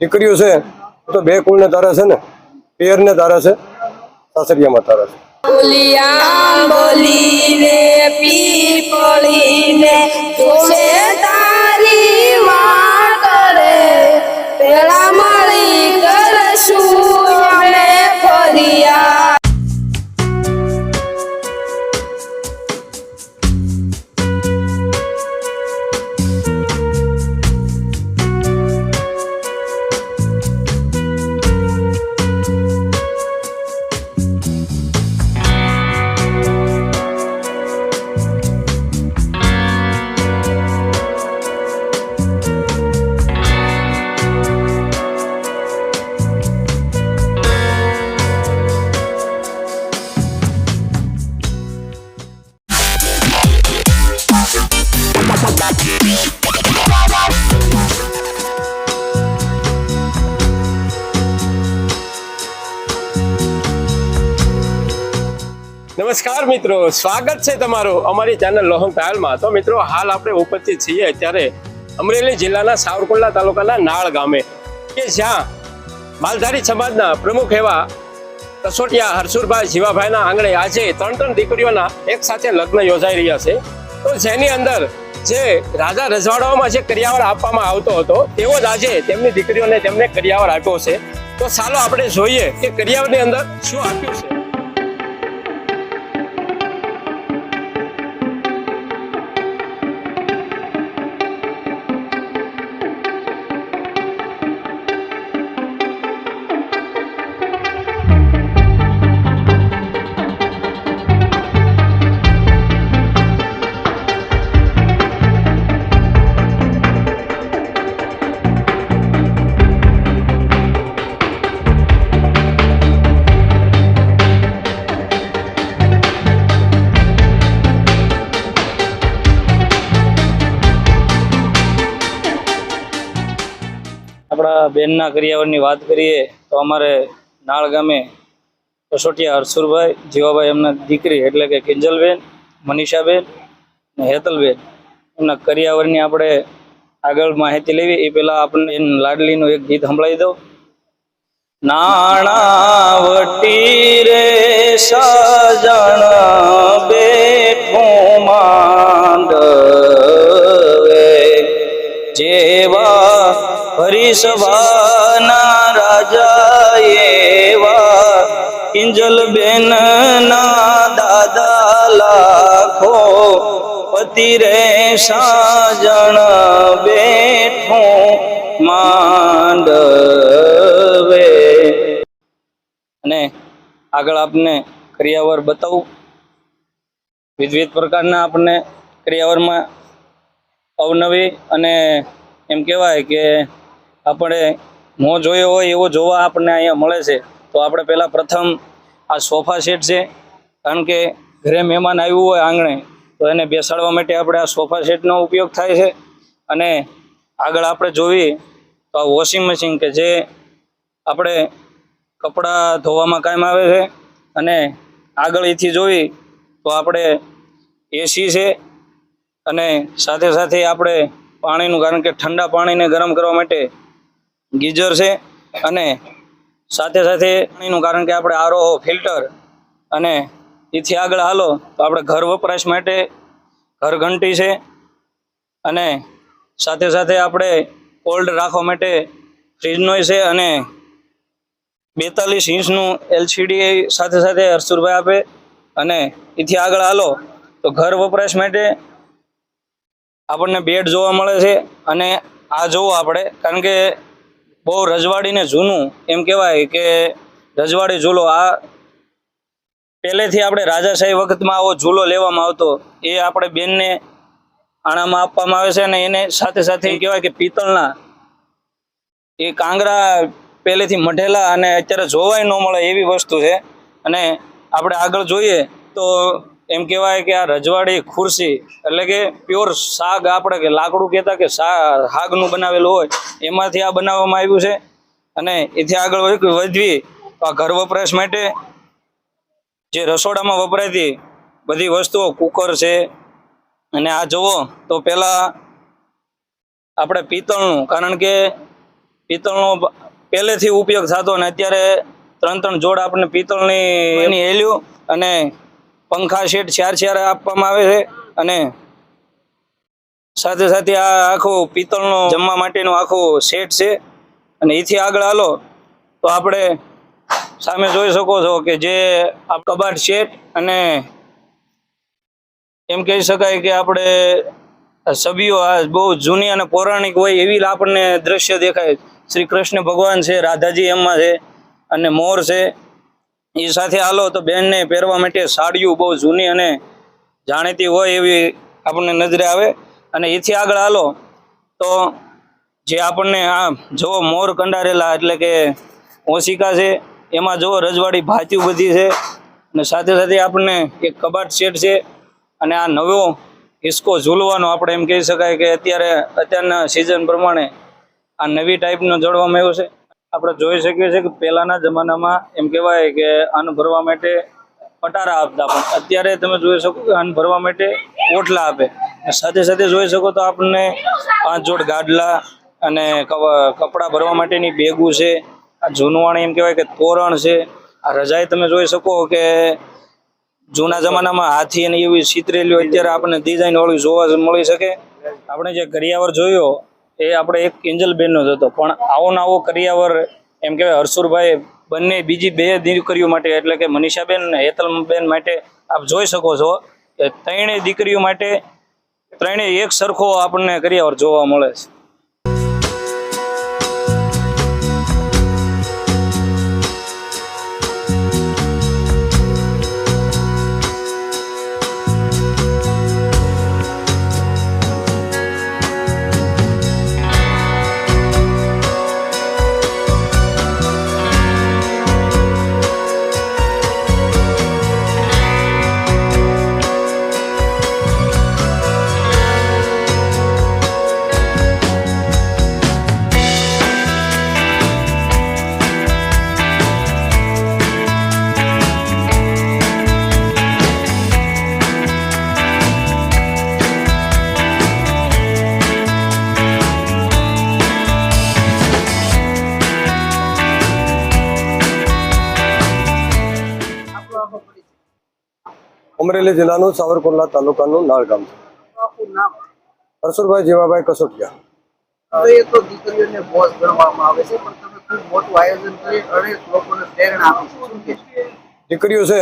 દીકરીઓ છે, તો બે કુળને તારે છે ને, પિયરને તારે છે, સાસરિયામાં તારે છે. બોલિયા બોલીને, પીપળીને નમસ્કાર મિત્રો, સ્વાગત છે તમારું અમારી ચેનલ લોહંગ ટાયલમાં તો મિત્રો, હાલ આપણે ઉપસ્થિત છીએ અત્યારે અમરેલી જિલ્લાના સાવરકુંડલા તાલુકાના નાળ ગામે, કે જ્યાં માલધારી સમાજના પ્રમુખ એવા કસોટિયા હરસુરભાઈ જીવાભાઈના આંગણે આજે ત્રણ ત્રણ દીકરીઓના એક સાથે લગ્ન યોજાઈ રહ્યા છે. તો જેની અંદર જે રાજા રજવાડાઓમાં જે કરિયાવર આપવામાં આવતો હતો, તેવો જ આજે તેમની દીકરીઓને તેમને કરિયાવર આપ્યો છે. તો ચાલો આપણે જોઈએ કે કરિયાવરની અંદર શું આપ્યું છે. આપણા બેનના કરિયાવરની વાત કરીએ તો અમારે નાળ ગામે કસોટિયા હરસુરભાઈ, જીવાભાઈ એમના દીકરી એટલે કે કિંજલબેન, મનીષાબેન અને હેતલબેન. એમના કરિયાવરની આપણે આગળ માહિતી લેવી, એ પહેલાં આપણને લાડલીનું એક ગીત સંભળાવી દો નાણાવટી રે સજણ હરીસભાના રાજા એવા કિંજલ બેન ના દાદા લાખો પતિ રે સાજણ બેઠો માંડવે. અને આગળ આપને ક્રિયાવર બતાવું. વિવિધ પ્રકારના આપણને ક્રિયાવરમાં અવનવી અને એમ કહેવાય કે આપણે ન જોયો હોય એવો જોવા આપણને અહીંયા મળે છે. તો આપણે પહેલાં પ્રથમ આ સોફા સેટ છે. કારણ કે ઘરે મહેમાન આવ્યું હોય આંગણે, તો એને બેસાડવા માટે આપણે આ સોફા સેટનો ઉપયોગ થાય છે. અને આગળ આપણે જોઈએ તો આ વોશિંગ મશીન કે જે આપણે કપડાં ધોવામાં કામ આવે છે. અને આગળ એથી જોઈ તો આપણે એસી છે. અને સાથે સાથે આપણે પાણીનું, કારણ કે ઠંડા પાણીને ગરમ કરવા માટે ગીઝર છે અને સાથે સાથે પાણીનું કારણ કે આપણે આરો ફિલ્ટર અને એથી આગળ હાલો તો આપણે ઘર વપરાશ માટે ઘર ઘંટી છે અને સાથે સાથે આપણે કોલ્ડ રાખવા માટે ફ્રીજનોય છે અને બેતાલીસ ઇંચનું એલસીડી સાથે સાથે હરસુરભાઈ આપે અને એથી આગળ હાલો તો ઘર વપરાશ માટે આપણને બેડ જોવા મળે છે અને આ જોવો આપણે. કારણ કે બહુ રજવાડીને જૂનું, એમ કહેવાય કે રજવાડી ઝૂલો, આ પહેલેથી આપણે રાજાશાહી વખતમાં આવો ઝૂલો લેવામાં આવતો, એ આપણે બેનને આણામાં આપવામાં આવે છે અને એને સાથે સાથે કહેવાય કે પિત્તળના એ કાંગરા પહેલેથી મઢેલા અને અત્યારે જોવાય ન મળે એવી વસ્તુ છે. અને આપણે આગળ જોઈએ તો એમ કહેવાય કે આ રજવાડી, ખુરશી એટલે કે પ્યોર શાક આપણે કે લાકડું કહેતા કે શા બનાવેલું હોય, એમાંથી આ બનાવવામાં આવ્યું છે. અને એથી આગળ વધ- વધવી તો આ ઘર વપરાશ માટે જે રસોડામાં વપરાતી બધી વસ્તુઓ, કુકર છે. અને આ જુઓ તો પહેલાં આપણે પિત્તળનું, કારણ કે પિત્તળનો પહેલેથી ઉપયોગ થતો અને અત્યારે ત્રણ ત્રણ જોડ આપણને પિત્તળની એની હેલ્યું અને પંખા સેટ ચાર ચાર આપવામાં આવે છે અને સાથે સાથે આ આખો પિત્તળનો જમવા માટેનો આખો સેટ છે. અને એથી આગળ હાલો તો આપણે સામે જોઈ શકો છો કે જે કબાટ સેટ અને એમ કહી શકાય કે આપણે સભ્યો આ બહુ જૂની અને પૌરાણિક હોય એવી આપણને દ્રશ્ય દેખાય. શ્રી કૃષ્ણ ભગવાન છે, રાધાજી એમાં છે અને મોર છે. એ સાથે હાલો તો બેનને પહેરવા માટે સાડીઓ બહુ જૂની અને જાણીતી હોય એવી આપણને નજરે આવે. અને એથી આગળ હાલો તો જે આપણને આ જો મોર કંડારેલા એટલે કે ઓશિકા છે, એમાં જો રજવાડી ભાતિયું બધી છે અને સાથે સાથે આપણને એક કબાટ સેટ છે અને આ નવો હિસ્કો ઝૂલવાનો આપણે એમ કહી શકાય કે અત્યારે, અત્યારના સિઝન પ્રમાણે આ નવી ટાઈપનો જોડવામાં આવ્યો છે. આપણે જોઈ શકીએ છીએ કે પહેલાના જમાનામાં એમ કહેવાય કે અન્ન ભરવા માટે પટારા આપતા પણ અત્યારે તમે જોઈ શકો કે અન્ન ભરવા માટે ઓટલા આપે. સાથે સાથે જોઈ શકો તો આપણને પાંચ જોડ ગાડલા અને કપડાં ભરવા માટેની બેગું છે. આ જૂનવાણી એમ કહેવાય કે તોરણ છે. આ રજાઈ તમે જોઈ શકો કે જૂના જમાનામાં હાથી અને એવી ચિતરેલીઓ અત્યારે આપણને ડિઝાઇન વાળું જોવા મળી શકે. આપણે જે ઘડિયાવર જોયો એ આપણે એક એન્જલબેનનો જ હતો. પણ આવો નાવો કરિયાવર, એમ કહેવાય, હરસુરભાઈ બંને બીજી બે દીકરીઓ માટે, એટલે કે મનીષાબેન અને હેતલબેન માટે આપ જોઈ શકો છો કે ત્રણેય દીકરીઓ માટે ત્રણેય એક સરખો આપણને કરિયાવર જોવા મળે છે. અમરેલી જિલ્લાનું સાવરકુંડલા તાલુકાનું નાળ ગામ છે. હરસુરભાઈ જીવાભાઈ કસોટિયા. એ તો દીકરીઓને બોસ ગણવામાં આવે છે પણ તમે ખૂબ મોટું આયોજન કરી અનેક લોકોને પ્રેરણા આપી છે. શું કહેશો? દીકરીઓ છે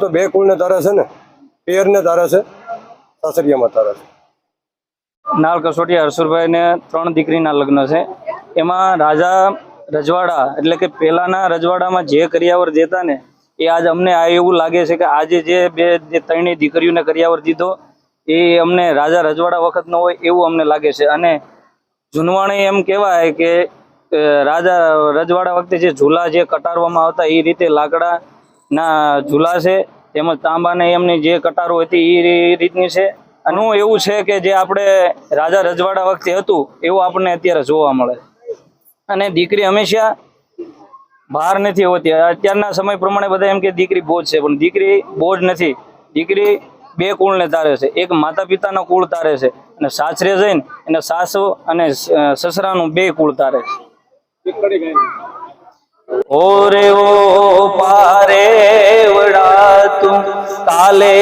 તો બે કુળને તારા છે ને? પિયરને તારા છે સાસરિયામાં તારા છે. નાળ કસોટી હરસુરભાઈને ત્રણ દીકરીના લગ્ન છે. એમાં રાજા રજવાડા એટલે કે પહેલાના રજવાડામાં જે કરિયાવર દેતા ને એ આજ અમને આ એવું લાગે છે કે આજે જે બે ત્રણેય દીકરીઓને કરિયાવર દીધો, એ અમને રાજા રજવાડા વખતનો હોય એવું અમને લાગે છે. અને જૂનવાણી એમ કહેવાય કે રાજા રજવાડા વખતે જે ઝૂલા જે કટારવામાં આવતા, એ રીતે લાકડાના ઝૂલા છે, તેમજ તાંબાને એમની જે કટારો હતી, એ રીતની છે. અને એવું છે કે જે આપણે રાજા રજવાડા વખતે હતું, એવું આપણને અત્યારે જોવા મળે અને દીકરી હંમેશા બહાર નથી હોતી. અત્યારના સમય પ્રમાણે બધા એમ કે દીકરી બોજ છે, પણ દીકરી બોજ નથી. દીકરી બે કુળને તારે છે. એક માતા પિતાનો કુળ તારે છે અને સાસરે જઈને એને સાસુ અને સસરાનું બે કુળ તારે છે. ઓરે ઓ પારે વડા તું, કાલે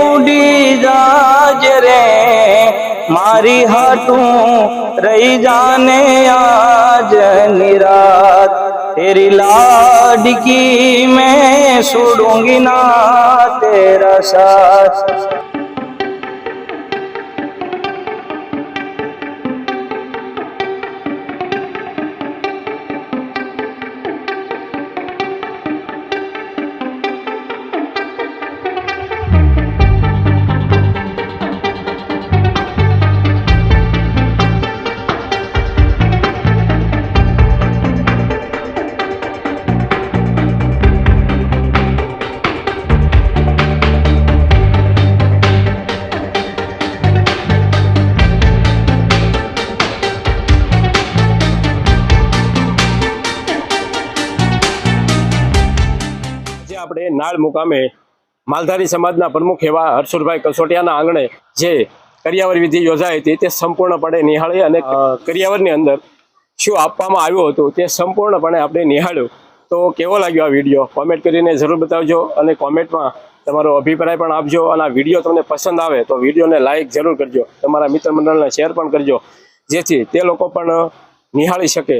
ઉડી જાજ રે. મારી હાટું રહી જાને આજ નિરાત तेरी लाडकी मैं छोड़ूंगी ना तेरा साथ નાળ મુકામે માલધારી સમાજના પ્રમુખ એવા હર્ષુરભાઈ કસોટિયાના આંગણે જે કરિયાવર વિધિ યોજાઈ હતી તે સંપૂર્ણપણે નિહાળી અને કરિયાવરની અંદર શું આપવામાં આવ્યું હતું તે સંપૂર્ણપણે આપણે નિહાળ્યું. તો કેવો લાગ્યો આ વીડિયો? કોમેન્ટ કરીને જરૂર બતાવજો અને કોમેન્ટમાં તમારો અભિપ્રાય પણ આપજો અને આ વીડિયો તમને પસંદ આવે તો વિડીયોને લાઇક જરૂર કરજો. તમારા મિત્ર મંડળને શેર પણ કરજો જેથી તે લોકો પણ નિહાળી શકે.